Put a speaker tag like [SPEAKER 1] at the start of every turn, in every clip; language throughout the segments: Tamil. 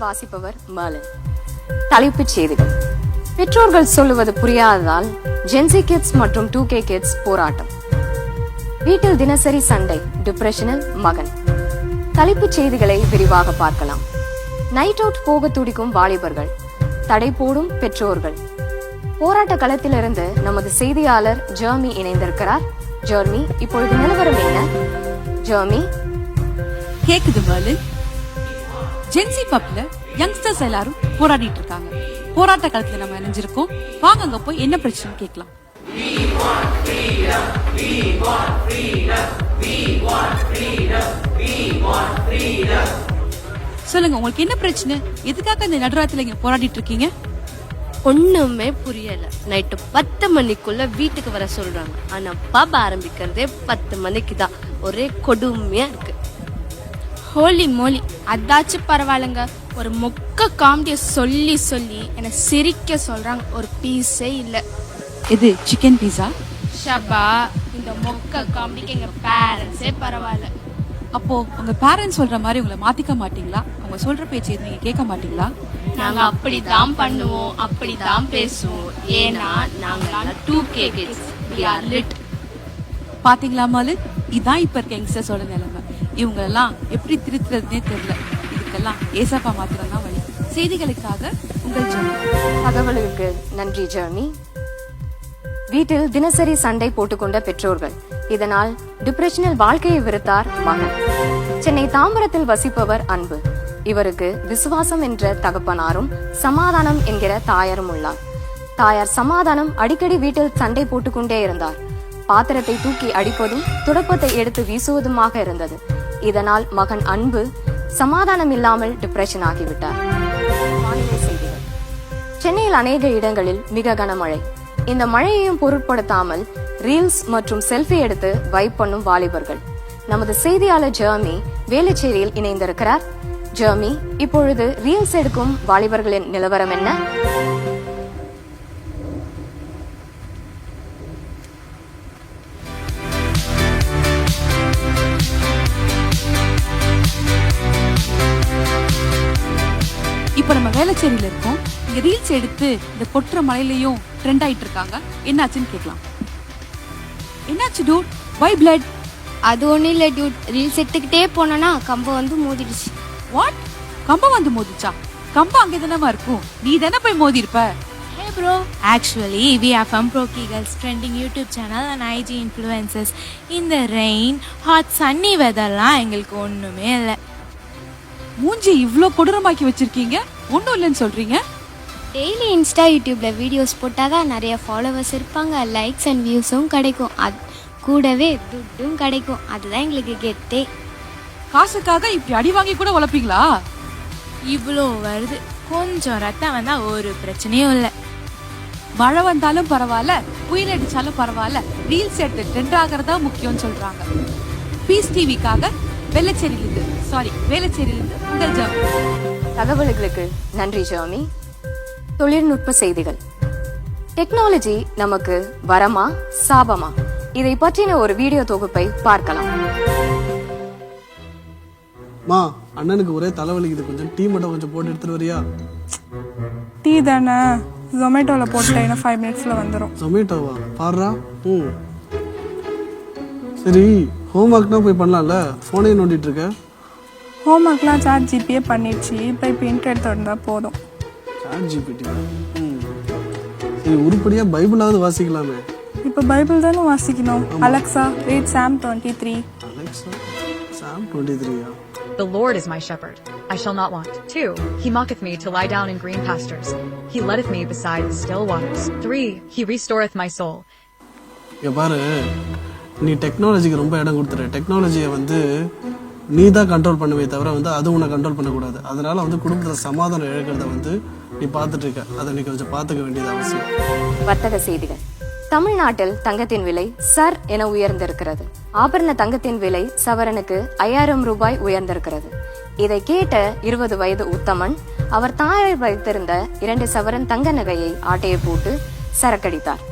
[SPEAKER 1] வாசிப்பவர் மலன். தலைப்புச் செய்திகள். பெற்றோர்கள் சொல்லுவது புரியாததால் ஜென்சி கிட்ஸ் மற்றும் டூ கே கிட்ஸ் போராட்டம். வீட்டில் தினசரி சண்டை டிப்ரெஷனில் மகன். தலைப்புச் செய்திகளை விரிவாக பார்க்கலாம். நைட் அவுட் போக துடிக்கும் வாலிபர்கள் தடை போடும் பெற்றோர்கள். போராட்ட களத்திலிருந்து நமது செய்தியாளர் ஜெர்மி இணைந்திருக்கிறார். ஜெர்மி இப்பொழுது நிலவரம் என்ன? ஜெர்மி
[SPEAKER 2] கேக்குது பாலு ஜென்சி பப்ல யங்ஸ்டர்ஸ் எல்லாரும் போராடிட்டு இருக்காங்க போராட்ட காலத்துல நம்ம இணைஞ்சிருக்கோம். வாங்க அங்க போய் என்ன பிரச்சனை கேட்கலாம். சொல்லுங்க உங்களுக்கு என்ன பிரச்சனை? எதுக்காக இந்த நடுராத்துல இங்க போராடிட்டு இருக்கீங்க
[SPEAKER 3] ஒண்ணுமே புரியல. நைட்டு பத்து மணிக்குள்ள வீட்டுக்கு வர சொல்றாங்க. ஆனா பப் ஆரம்பிக்கிறதே பத்து மணிக்கு தான் ஒரே கொடுமையா இருக்கு.
[SPEAKER 4] Holy moly. அதாச்சும் பரவாயில்லைங்க. ஒரு மொக்க காமெடியை சொல்லி சொல்லி என்னை சிரிக்க சொல்றாங்க. ஒரு பீஸே இல்லை.
[SPEAKER 2] இது சிக்கன் பீஸா
[SPEAKER 4] ஷபா இந்த மொக்க காமெடிக்கு எங்க பேரண்ட்ஸே பரவாயில்ல.
[SPEAKER 2] அப்போ உங்க பேரண்ட்ஸ் சொல்ற மாதிரி உங்களை மாத்திக்க மாட்டீங்களா? அவங்க சொல்ற பேச்சு எதுவும் நீங்க கேட்க மாட்டீங்களா?
[SPEAKER 4] நாங்க அப்படிதான் பண்ணுவோம் அப்படிதான் பேசுவோம். ஏன்னா நாங்க two K kids we are lit.
[SPEAKER 2] பாத்தீங்களா மலின் இதான் இப்ப இருக்க யங்ஸ்டர்ஸோட நிலைமை. இவங்களெல்லாம் எப்படி திருத்துறதுனே தெரியல. இதுக்கெல்லாம் ஏசப்பா மாத்திரம் தான் வழி. செய்திகளுக்காக உங்கள்
[SPEAKER 1] தகவலுக்கு நன்றி ஜெர்னி வீட்டில் தினசரி சண்டை போட்டுக்கொண்ட பெற்றோர்கள். இதனால் டிப்ரெஷனில் வாழ்க்கையை வெறுத்தார் மகன். சென்னை தாம்பரத்தில் வசிப்பவர் அன்பு. இவருக்கு விசுவாசம் என்ற தகப்பனாரும் சமாதானம் என்கிற தாயாரும் உள்ளார். தாயார் சமாதானம் அடிக்கடி வீட்டில் சண்டை போட்டுக்கொண்டே இருந்தார். பாத்திரத்தை தூக்கி அடிப்பதும் துடப்பத்தை எடுத்து வீசுவதுமாக இருந்தது. இதனால் மகன் அன்பு சமாதானம் இல்லாமல் டிப்ரெஷன் ஆகிவிட்டார். வானிலை செய்திகள். சென்னையில் அநேக இடங்களில் மிக கனமழை. இந்த மழையையும் பொருட்படுத்தாமல் ரீல்ஸ் மற்றும் செல்ஃபி எடுத்து வைப் பண்ணும் வாலிபர்கள். நமது செய்தியாளர் ஜெர்மி வேலுச்சேரியில் இணைந்திருக்கிறார். ஜெர்மி இப்பொழுது ரீல்ஸ் எடுக்கும் வாலிபர்களின் நிலவரம் என்ன?
[SPEAKER 2] வேலைச்சேரியில இருக்கோம். இங்க ரீல்ஸ் எடுத்து இந்த கொட்டுற மலையிலயும் ட்ரெண்ட் ஆயிட்டு இருக்காங்க. என்னாச்சுன்னு கேட்கலாம். என்னாச்சு டூட் வை பிளட்
[SPEAKER 5] அது ஒன்றும் இல்லை டியூட் ரீல்ஸ் எடுத்துக்கிட்டே போனோன்னா கம்பம் வந்து மோதிடுச்சு.
[SPEAKER 2] வாட் கம்பம் வந்து மோதிச்சா? கம்பம் அங்கே தானே இருக்கும். நீ தானே போய் மோதி இருப்ப
[SPEAKER 6] Hey bro, actually we are from Proki Girls trending YouTube channel and IG influencers. In the rain, hot sunny weatherலாம் எங்களுக்கு ஒண்ணுமே இல்லை.
[SPEAKER 2] மூஞ்சி இவ்ளோ கொடூரமாக்கி வச்சிருக்கீங்க? ஒண்ணும் இல்லைன்னு சொல்றீங்க.
[SPEAKER 5] டெய்லி இன்ஸ்டா யூடியூப்ல வீடியோஸ் போட்டால் தான் நிறைய ஃபாலோவர்ஸ் இருப்பாங்க. லைக்ஸ் அண்ட் வியூஸும் கிடைக்கும். அது கூடவே துட்டும் கிடைக்கும். அதுதான் எங்களுக்கு கெத்தே.
[SPEAKER 2] காசுக்காக இப்படி அடி வாங்கி கூட உழப்பீங்களா?
[SPEAKER 6] இவ்வளோ வருது. கொஞ்சம் ரத்தம் வந்தா ஒரு பிரச்சனையும் இல்லை.
[SPEAKER 2] மழை வந்தாலும் பரவாயில்ல புயல் அடிச்சாலும் பரவாயில்ல. ரீல்ஸ் எடுத்து ட்ரெண்ட் ஆகிறதா முக்கியம்னு சொல்றாங்க. பீஸ் டிவிக்காக வெள்ளச்சேரியிலிருந்து சாரி வேளச்சேரியிலிருந்து உங்கள் ஜாப்
[SPEAKER 1] தகவல்களுக்கு நன்றி ஜெர்மி தொழில்நுட்ப செய்திகள். டெக்னாலஜி நமக்கு வரமா சாபமா? இதை பற்றின ஒரு வீடியோ தொகுப்பை பார்க்கலாம்.
[SPEAKER 7] மா அண்ணனுக்கு ஒரே தலைவலிக்குது. கொஞ்சம் டீ மட்டும் கொஞ்சம் போட்டு எடுத்துட்டு வரியா?
[SPEAKER 8] டீ தானே? ஜொமேட்டோவில் இன்னும் ஃபைவ் மினிட்ஸில் வந்துடும்
[SPEAKER 7] ஜொமேட்டோவா பாடுறா? ம். சரி ஹோம் ஒர்க்னா போய் பண்ணலாம்ல? ஃபோனே நோண்டிட்டு இருக்க
[SPEAKER 8] ஹோம் ஒர்க்லாம் சாட் ஜிபியே பண்ணிடுச்சு. இப்போ பிரிண்ட் எடுத்து வந்தால் போதும்.
[SPEAKER 7] சாட் ஜிபிடி சரி உருப்படியாக பைபிளாவது வாசிக்கலாமே.
[SPEAKER 8] இப்போ பைபிள் தானே வாசிக்கணும். Alexa read psalm twenty three
[SPEAKER 7] Alexa psalm twenty த்ரீயா
[SPEAKER 9] The Lord is my shepherd, I shall not want. Two, he maketh me to lie down in green pastures. He leadeth me beside the still waters. Three, he restoreth my soul.
[SPEAKER 7] நீ டெக்னாலஜிக்கு ரொம்ப இடம் கொடுத்துரு. டெக்னாலஜியை வந்து நீ தான் கண்ட்ரோல் பண்ணுவே தவிர வந்து அது உன்னை கண்ட்ரோல் பண்ணக்கூடாது. அதனால வந்து குடும்பத்தில் சமாதானம் இழக்கிறத வந்து நீ பார்த்துட்டு இருக்க அதை நீ கொஞ்சம் பார்த்துக்க வேண்டியது அவசியம்.
[SPEAKER 1] வர்த்தக செய்திகள். தமிழ்நாட்டில் தங்கத்தின் விலை சர் என உயர்ந்திருக்கிறது. ஆபரண தங்கத்தின் விலை சவரனுக்கு ஐயாயிரம் ரூபாய் உயர்ந்திருக்கிறது. இதை கேட்ட இருபது வயது உத்தமன் அவர் தாயார் வைத்திருந்த இரண்டு சவரன் தங்க நகையை ஆட்டையை போட்டு சரக்கடித்தார்.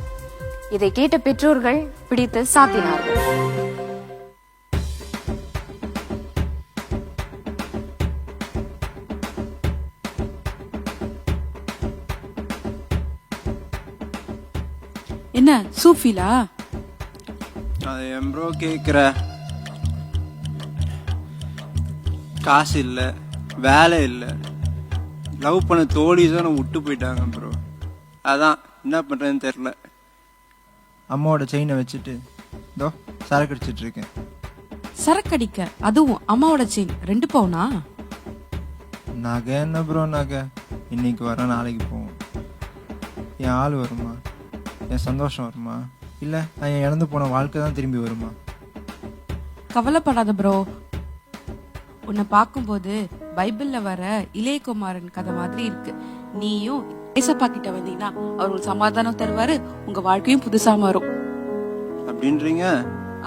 [SPEAKER 1] இதை கேட்ட பெற்றோர்கள் பிடித்து சாத்தினார்கள்.
[SPEAKER 2] என்ன சூஃபிலா?
[SPEAKER 10] அது எம்ப்ரோ ப்ரோ காசு இல்லை வேலை இல்லை. லவ் பண்ண தோழி விட்டு போயிட்டாங்க ப்ரோ அதான் என்ன பண்ணுறதுன்னு தெரில அம்மாவோட செயினை வச்சுட்டு இதோ சரக்கு அடிச்சிட்டு இருக்கேன்.
[SPEAKER 2] சரக்கடிக்க அதுவும் அம்மாவோட செயின் ரெண்டு பவுனா?
[SPEAKER 10] நகை என்ன ப்ரோ நகை? இன்னைக்கு வரோம் நாளைக்கு போவோம். என் ஆள் வருமா? என் சந்தோஷம் வருமா? இல்லை நான் என் இழந்து போன வாழ்க்கை தான் திரும்பி வருமா?
[SPEAKER 2] கவலைப்படாத ப்ரோ உன்னை பார்க்கும்போது பைபிள்ல வர இளையகுமாரன் கதை மாதிரி இருக்கு. நீயும் ஏசப்பா கிட்ட வந்தீங்கன்னா அவர் உங்களுக்கு சமாதானம் தருவாரு உங்க வாழ்க்கையும் புதுசா மாறும்.
[SPEAKER 10] அப்படின்றீங்க?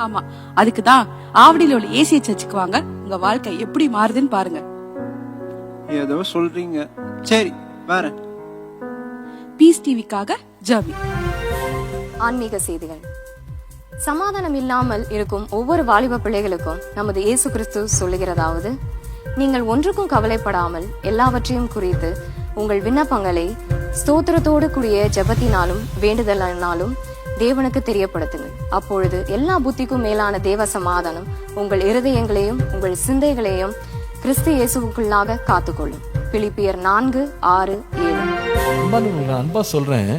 [SPEAKER 2] ஆமா. அதுக்கு தான் ஆவடியில உள்ள ஏசிய சர்ச்சுக்கு வாங்க. உங்க வாழ்க்கை எப்படி மாறுதுன்னு பாருங்க.
[SPEAKER 10] ஏதோ சொல்றீங்க. சரி வரேன்.
[SPEAKER 2] பீஸ் டிவிக்காக ஜர்மி
[SPEAKER 1] ஆன்மீக செய்திகள். சமாதானம் இல்லாமல் இருக்கும் ஒவ்வொரு வாலிப பிள்ளைகளுக்கும் நமது இயேசு கிறிஸ்து சொல்லுகிறதாவது நீங்கள் ஒன்றுக்கும் கவலைப்படாமல் எல்லாவற்றையும் குறித்து உங்கள் விண்ணப்பங்களை ஸ்தோத்திரத்தோடு கூடிய ஜெபத்தினாலும் வேண்டுதலினாலும் தேவனுக்கு தெரியப்படுத்துங்கள். அப்பொழுது எல்லா புத்திக்கும் மேலான தேவ சமாதானம் உங்கள் இருதயங்களையும் உங்கள் சிந்தைகளையும் கிறிஸ்து இயேசுவுக்குள்ளாக காத்துக்கொள்ளும். பிலிப்பியர் நான்கு ஆறு ஏழு.
[SPEAKER 11] அன்பா சொல்றேன்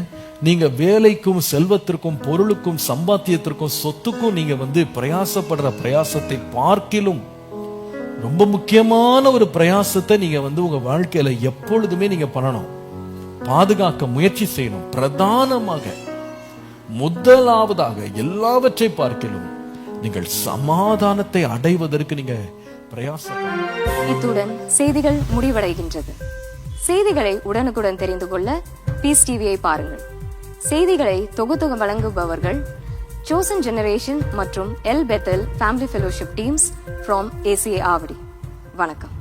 [SPEAKER 11] நீங்க வேலைக்கும் செல்வத்திற்கும் பொருளுக்கும் சம்பாத்தியத்திற்கும் சொத்துக்கும் நீங்க வந்து பிரயாசப்படுற பிரயாசத்தை பார்க்கிலும் ரொம்ப முக்கியமான ஒரு பிரயாசத்தை நீங்க வந்து உங்க வாழ்க்கையில எப்பொழுதுமே நீங்க பண்ணணும். பாதுகாக்க முயற்சி செய்யணும். பிரதானமாக முதலாவதாக எல்லாவற்றை பார்க்கிலும் நீங்கள் சமாதானத்தை அடைவதற்கு நீங்க பிரயாசம்
[SPEAKER 1] இத்துடன் செய்திகள் முடிவடைகின்றது. செய்திகளை உடனுக்குடன் தெரிந்து கொள்ள பீஸ் டிவியை பாருங்கள். செய்திகளை தொகுத்து வழங்குபவர்கள் சோசன் ஜெனரேஷன் மற்றும் El Bethel family fellowship teams from A C A Avadi வணக்கம்.